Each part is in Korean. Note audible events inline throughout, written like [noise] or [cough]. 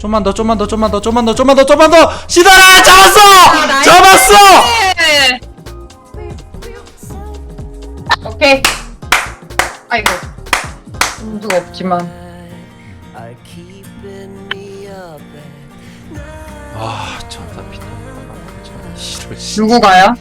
좀만 더 좀만 더 좀만 더 좀만 더 좀만 더 좀만 더 시달아 잡았어 나이스. 잡았어 네. 오케이. 아이고. 문제가 없지만. 아 전사 피터 싫어 씨. 누구가요?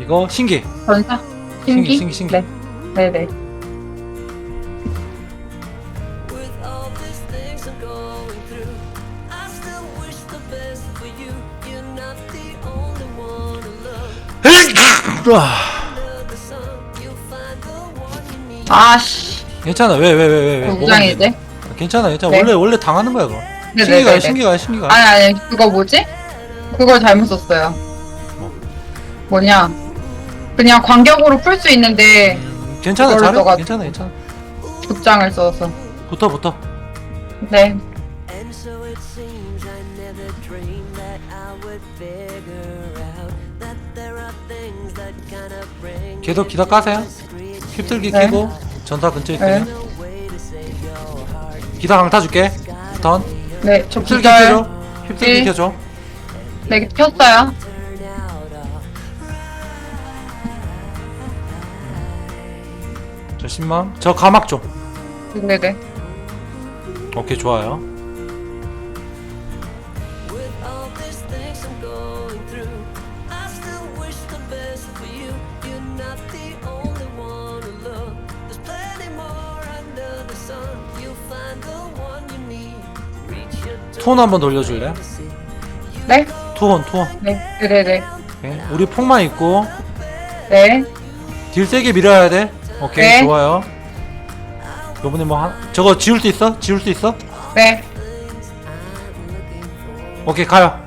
이거 신기 전사? 신기, 신기? 신기, 신기. 네. 네네. 아씨. 괜찮아 왜 왜 왜 왜왜 우장이지? 괜찮아 괜찮아 네. 원래 원래 당하는 거야 그거 네네네네. 신기가 신기가 신기가 아니, 아니, 그거 뭐지? 그걸 잘못 썼어요. 뭐냐. 그냥 관격으로 풀 수 있는데, 괜찮아 그걸 잘해. 괜찮아 괜찮아 극장을 써서. 붙어 붙어 네. And so it seems I never dreamed that I would figure out that there are things that kind of bring 계속 기다 까세요 휩쓸기 네. 끼고 전사 근처에 네. 있으면 no way to save your heart. 기다 강타 줄게 턴 네, 저 휩쓸기 기절. 켜줘 휩쓸기 네. 켜줘 네, 폈어요. Turn out all 저 10만 저 가막 좀 네네. 오케이 좋아요 톤 한번 돌려줄래? 네? 투혼 투혼 네, 네네네. 오케이. 우리 폭만 있고 네. 딜 세게 밀어야 돼 오케이 네. 좋아요 요번에 뭐 한, 저거 지울 수 있어? 지울 수 있어? 네. 오케이 가요.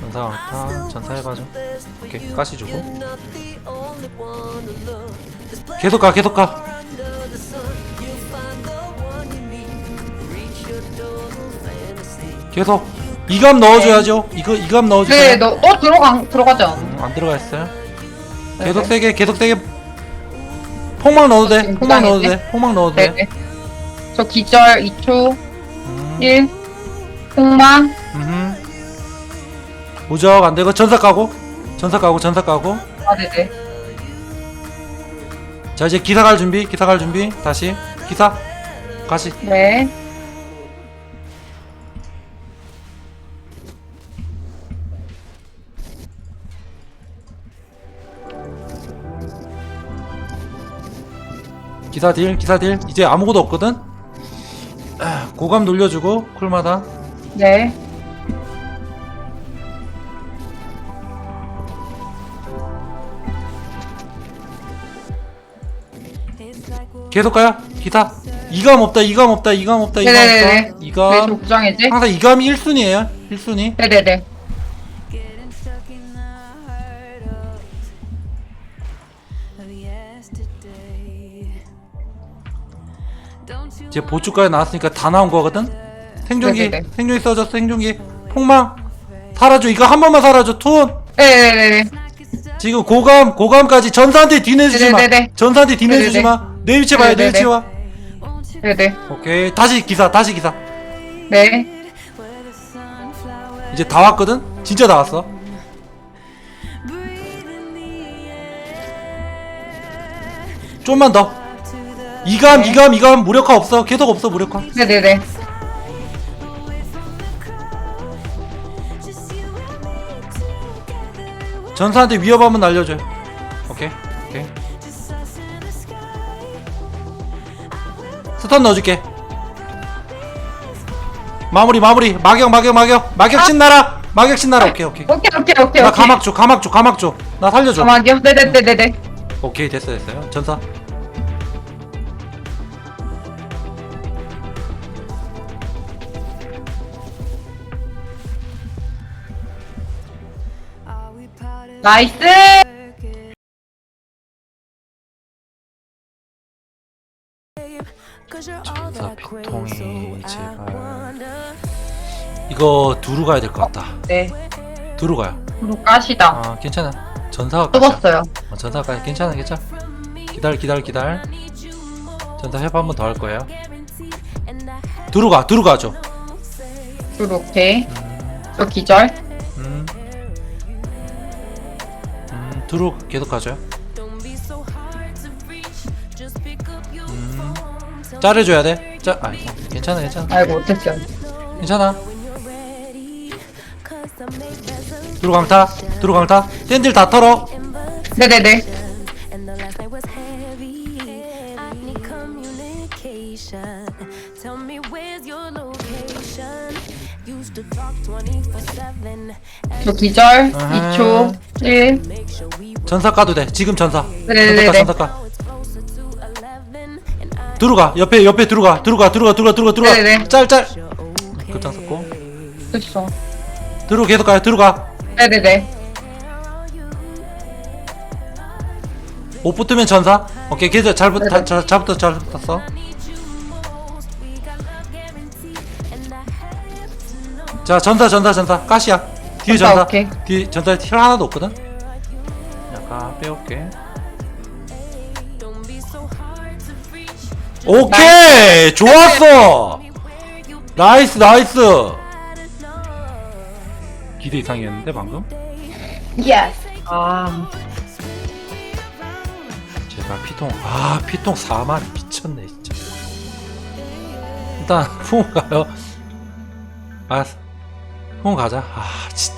전사 강타 전사 해봐줘 오케이. 가시 주고 계속 가 계속 가 계속 이감 넣어줘야죠 이거 이감 넣어주세요 네, 너, 어, 들어가, 들어가지 않아. 음, 안 들어가 있어요 네, 계속 네. 세게 계속 세게 폭망 넣어도 돼 지금 폭망 넣어도? 돼 폭망 넣어도 돼 네네. 저 기절 2초, 음, 1, 폭망. 음흠. 무적 안 되고 전사 까고 전사 까고 전사 까고 아, 네네. 자 이제 기사 갈 준비 기사 갈 준비 다시 기사 가시 네. 기사 딜 기사 딜 이제 아무것도 없거든 아, 고감 돌려주고 쿨마다 네. 계속 가요 기사 이감 없다 이감 없다 이감 없다 이감 네네네. 없다 네, 이감 저 부장이지? 항상 이감이 1순위에요 1순위 네네네. Getting stuck in the heart of, of yesterday. 이제 보충까지 나왔으니까 다 나온 거거든 생존기 네네네. 생존기 써줬어 생존기 폭망 사라져 이거 한 번만 사라져 톤 네네네. 지금 고감 고감까지 전사한테 뒤내주지 마 네네네. 전사한테 뒤내주지 네네네. 마 내 위치 봐요 내 네네네. 위치 봐 네네. 오케이 다시 기사 다시 기사 네. 이제 다 왔거든 진짜 다 왔어 좀만 더 이감 네. 이감 이감 무력화 없어 계속 없어 무력화 네네네. 전사한테 위협하면 날려줘요 오케이 오케이. 스턴 넣어줄게 마무리 마무리 마격 마격 마격 마격 신나라 마격 신나라 오케이 오케이 오케이, 오케이, 오케이. 나 오케이. 가막 줘 가막 줘 가막 줘나 살려줘 가막이요? 네네네네네. 오케이 됐어 됐어요 전사 나이스! so I 제발. 이거 두루 가야 될 것 같다 네. 두루 가요 그리고 까시다. 아 괜찮아 전사가 가자 뽑았어요. 어, 전사 가 괜찮아 괜찮아 기다려 기다려 기다려 전사 회복 한번 더 할 거예요 들어가 들어가죠 이렇게. 저 기절. 들어 계속 가죠. Tell 자르줘야 돼. 짜, 아, 괜찮아, 괜찮아, 아이고, 어떡해. 괜찮아. 들어 강타, 들어 강타. 샌들 다 털어. 네네네. And the last night was heavy. I need communication. Tell me where's your location. Used to talk 24/7. 저 기절. 아하. 2초. 1. Make sure we 전사 까도 돼. 지금 전사. 네네네. 전사 까, 전사 까. to 11. And I 들어가. 옆에, 옆에 들어가. 들어가, 들어가, 들어가, 들어가, 들어가. 네네. 짤, 짤. 급장 썼고. 됐어. 들어 계속 가요. 들어가. 네네네. 못 붙으면 전사. 오케이, 계속 잘 붙, 다, 잘, 잘 붙었어, 잘 붙었어. 자, 전사, 전사, 전사. 가시야. 뒤에 전사, 전사. 오케이. 뒤에 전사 힐 하나도 없거든. 약간 빼올게. 오케이, 좋았어. [laughs] 나이스, 나이스. 기대 이상이었는데 방금. 예스. 아. 제가 피통 아 피통 4만 미쳤네 진짜 일단 [laughs] 풍 가요 알았어 풍 가자 아 진짜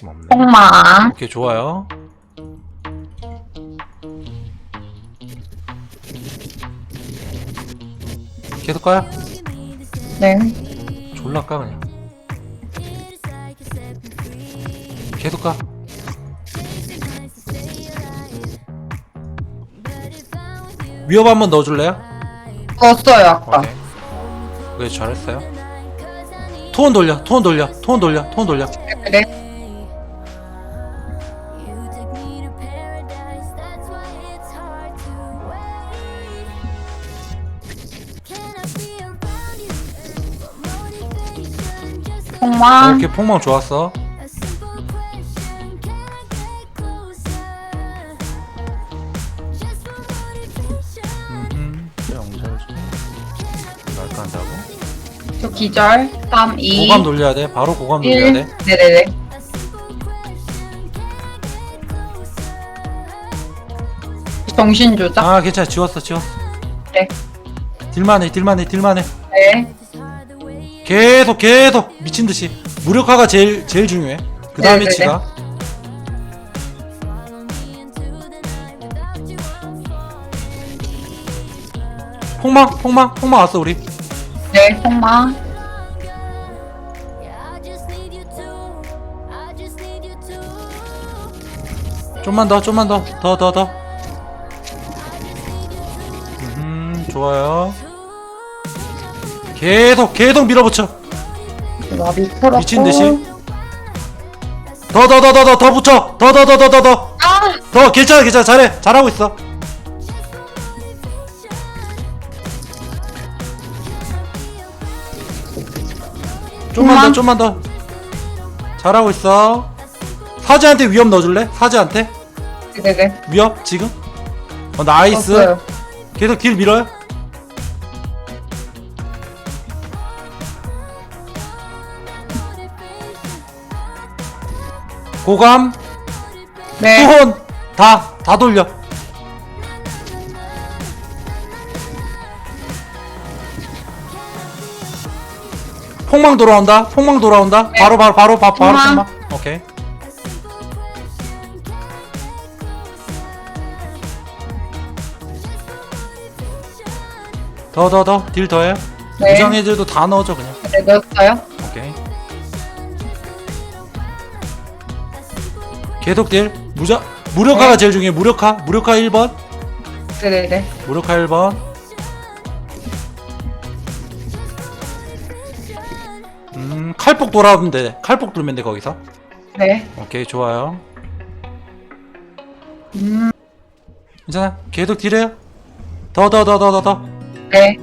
양심 없네 폭망. 오케이 좋아요 계속 가요 네. 졸라 까 그냥 계속 가 위협 한번 넣어줄래요? 넣었어요, 아까. 오케이. 네 잘했어요. 톤 돌려, 톤 돌려, 톤 돌려, 톤 돌려. 네. 폭망. 이렇게 폭망 좋았어. a simple question, can I get closer? Just for motivation. 음, 영절 좀. 날까 한다고? 저 기절. 3, 2. 고감 돌려야 돼. 바로 고감 돌려야 1. 돼. 네네네. A simple question, can I get closer? 정신 조작. 아 괜찮아, 지웠어, 지웠어. 네. 딜만해, 딜만해, 딜만해. 네. 계속, 계속 미친 듯이. 무력화가 제일 제일 중요해. 그 다음에 네네네. 치가. 폭망, 폭망, 폭망 왔어 우리. 네, 폭망. 좀만 더, 좀만 더, 더, 더, 더. 음, 좋아요. 계속, 계속 밀어붙여. 나비 풀었고. 미친 듯이. 더, 더, 더, 더, 더, 더 붙여. 더, 더, 더, 더, 더, 더. 아! 더, 괜찮아, 괜찮아. 잘해. 잘하고 있어. 좀만 더, 좀만 더. 잘하고 있어. 사제한테 위협 넣어줄래? 사제한테? 네네네. 위협, 지금? 어, 나이스. 없어요. 계속 길 밀어요. 고감, 네. 수혼, 다, 다 돌려. 폭망 돌아온다. 폭망 돌아온다. 바로 바로 바로 바로 바로 폭망. 폭망. 오케이. 더 더 더 딜 더해. 네. 무장 해제도 다 넣어줘 그냥. 네, 넣었어요. 계속 딜. 무장 무력화가 네. 제일 중요해. 무력화. 무력화 1번. 네네네. 무력화 1번. 음, 칼폭 돌아오면 돼. 칼폭 돌면 돼, 거기서. 네. 오케이, 좋아요. 음, 괜찮아. 계속 딜해요. 더, 더, 더, 더, 더, 더. 네.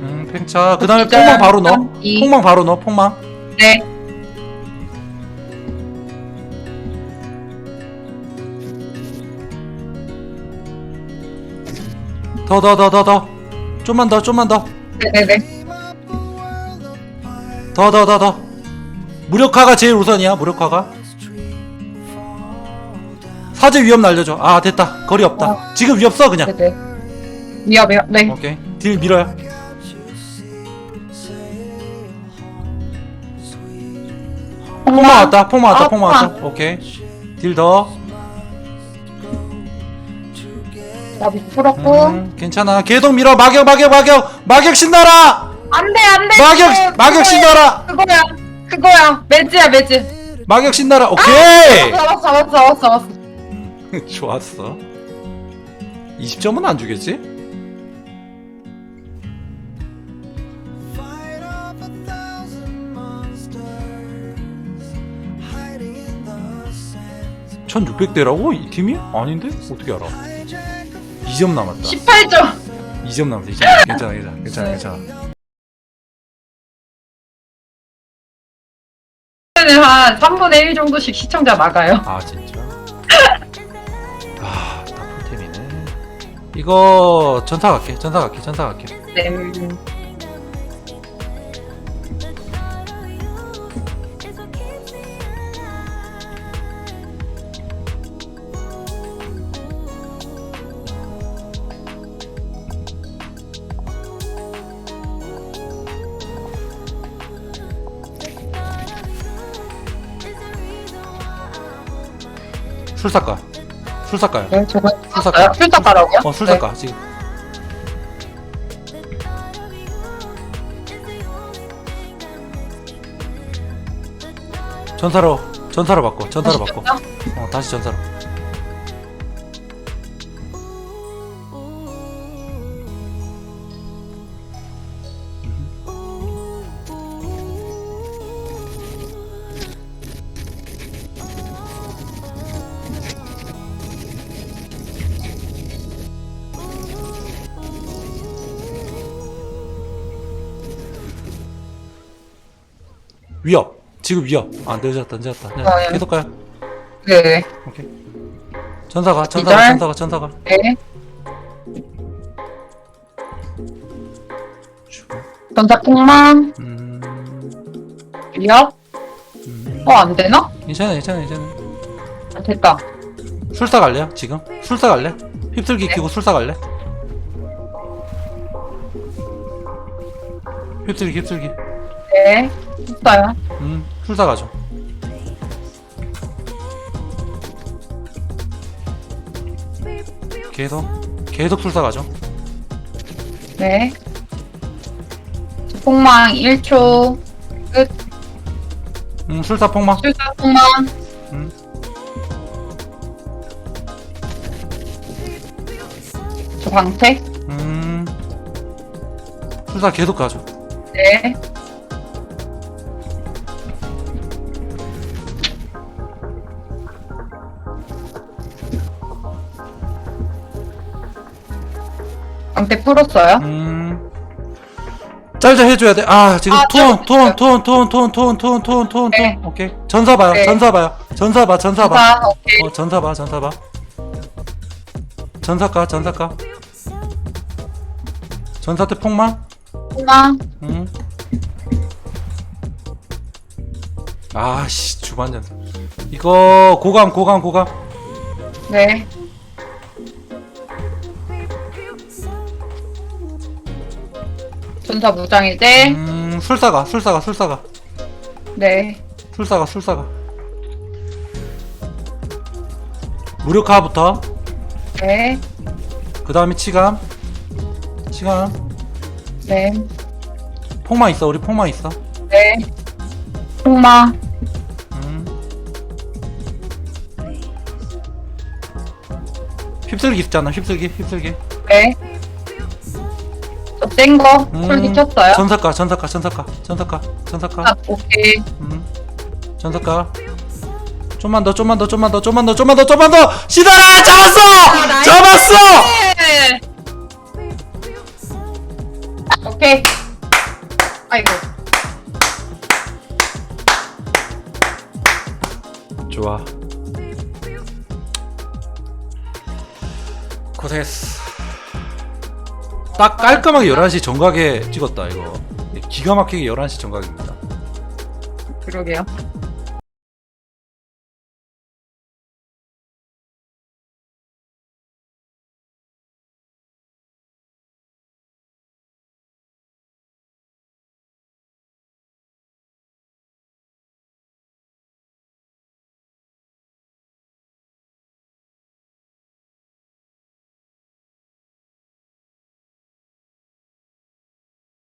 음, 팽차. 그 다음에 진짜 폭망 바로 넣어. 폭망 바로 넣어, 폭망. 네. 더 더 더 더 더. 좀만 더 좀만 더. 네네네. 더 더 더 더. 무력화가 제일 우선이야 무력화가. 사제 위험 날려줘. 아 됐다. 거리 없다. 지금 위협 써 그냥. 네네. 위협이요? 네. 오케이. 딜 밀어요. 폭마 왔다 폭마 왔다 아, 폭마. 왔다. 오케이. 딜 더 나비 풀었고. 음, 괜찮아 계속 밀어 마격 마격 마격 마격 신나라 안 돼, 안 돼. 마격 그거, 마격. 신나라 그거야. 그거야. 매즈야, 매즈. 마격 신나라 오케이 잡았어, 잡았어, 잡았어, 잡았어. [laughs] 좋았어 20점은 안 주겠지? Sands. 1600대라고 이 팀이? 아닌데? 어떻게 알아 2점 남았다 18점. 2점 남았어 2점 괜찮아 괜찮아 괜찮아 괜찮아 한 3분의 1 정도씩 시청자 나가요. 아 진짜? [laughs] 아 다풀템이네 이거 전사 갈게 전사 갈게 전사 갈게 네. 술사가 술사가요 네, 저거 술사가 술사가라고요? 어 술사가 지금. 전사로 전사로 바꿔 전사로 바꿔. 어 다시 전사로 위협 지금 위협 아 늦었다 늦었다 네, 어, 예. 계속 가요 네. 오케이 전사가 전사가 기절. 전사가 전사가 네. 주고 전사 폭망. 음, 위협. 음. 어, 안 되나? 괜찮아 괜찮아 괜찮아 아, 됐다. 술사 갈래요 지금 술사 갈래 휩쓸기 네. 키고 술사 갈래 휩쓸기 휩쓸기 네. 했어요. 음 술사 가죠 계속 계속 술사 가죠 네. 폭망 1초. 끝. 음 술사 폭망 술사 폭망. 음. 저 방패. 음 술사 계속 가죠 네. 방패 풀었어요? 음 짤짤 해줘야 돼 아 지금 아, 투원 네. 투원 투원 투원 투원 투원 투원 투원 투원 네. 투원 오케이 전사 봐요 네. 전사 봐요 전사 봐 전사 봐 자, 오케이. 어 전사 봐 전사 봐 전사가 전사가 전사 때 폭망 폭망. 응 아씨 주반 전사 이거 고감 고감 고감 네. 전사 무장이제. 음 술사가 술사가 술사가 네. 술사가 술사가 무력화부터 네. 그 다음에 치감 치감 네. 폭망 있어 우리 폭망 있어 네. 폭망. 음. 휩쓸기 있잖아 휩쓸기 휩쓸기 네. 저센 거. 음, 풀기 켰어요? 전사가 전사가 전사가 전사가 전사가 아, 오케이. 음. 전사가 좀만 더 좀만 더 좀만 더 좀만 더 좀만 더 좀만 더 시달아 잡았어 나이스. 잡았어 네. 오케이. 아이고. 좋아 고생했어 딱 깔끔하게 11시 정각에 찍었다 이거 기가 막히게 11시 정각입니다 그러게요.